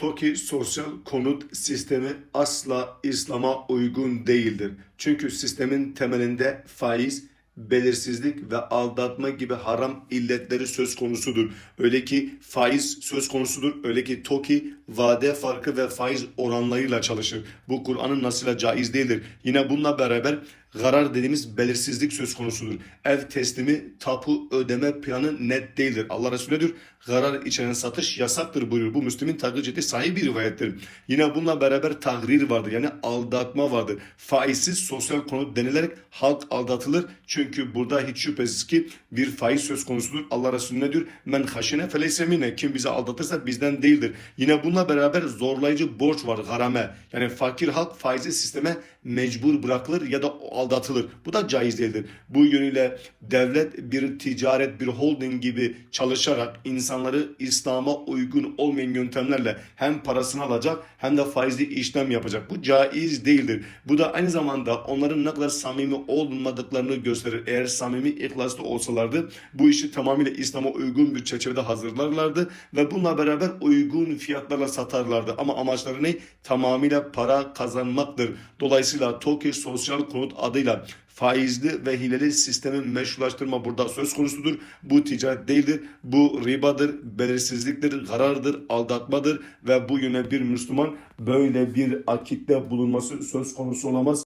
TOKİ sosyal konut sistemi asla İslam'a uygun değildir. Çünkü sistemin temelinde faiz, belirsizlik ve aldatma gibi haram illetleri söz konusudur. Öyle ki faiz söz konusudur. Öyle ki TOKİ vade farkı ve faiz oranlarıyla çalışır. Bu Kur'an'ın nasıyla caiz değildir. Yine bununla beraber Garar dediğimiz belirsizlik söz konusudur. Ev teslimi, tapu ödeme planı net değildir. Allah Resulü diyor, garar içeren satış yasaktır buyuruyor. Bu Müslüm'ün takip ettiği sahih bir rivayettir. Yine bununla beraber tahrir vardır. Yani aldatma vardır. Faizsiz sosyal konut denilerek halk aldatılır. Çünkü burada hiç şüphesiz ki bir faiz söz konusudur. Allah Resulü diyor? Men haşine feleyse minne. Kim bizi aldatırsa bizden değildir. Yine bununla beraber zorlayıcı borç var garame. Yani fakir halk faizi sisteme mecbur bırakılır ya da aldatılır. Bu da caiz değildir. Bu yönüyle devlet bir ticaret, bir holding gibi çalışarak insanları İslam'a uygun olmayan yöntemlerle hem parasını alacak hem de faizli işlem yapacak. Bu caiz değildir. Bu da aynı zamanda onların ne kadar samimi olmadıklarını gösterir. Eğer samimi, ihlaslı olsalardı bu işi tamamıyla İslam'a uygun bir çerçevede hazırlarlardı ve bununla beraber uygun fiyatlarla satarlardı. Ama amaçları ne? Tamamıyla para kazanmaktır. Dolayısıyla TOKİ Sosyal Konut adıyla faizli ve hileli sistemi meşrulaştırma burada söz konusudur. Bu ticaret değildir. Bu ribadır, belirsizliktir, karardır, aldatmadır ve bu yöne bir Müslüman böyle bir akitte bulunması söz konusu olamaz.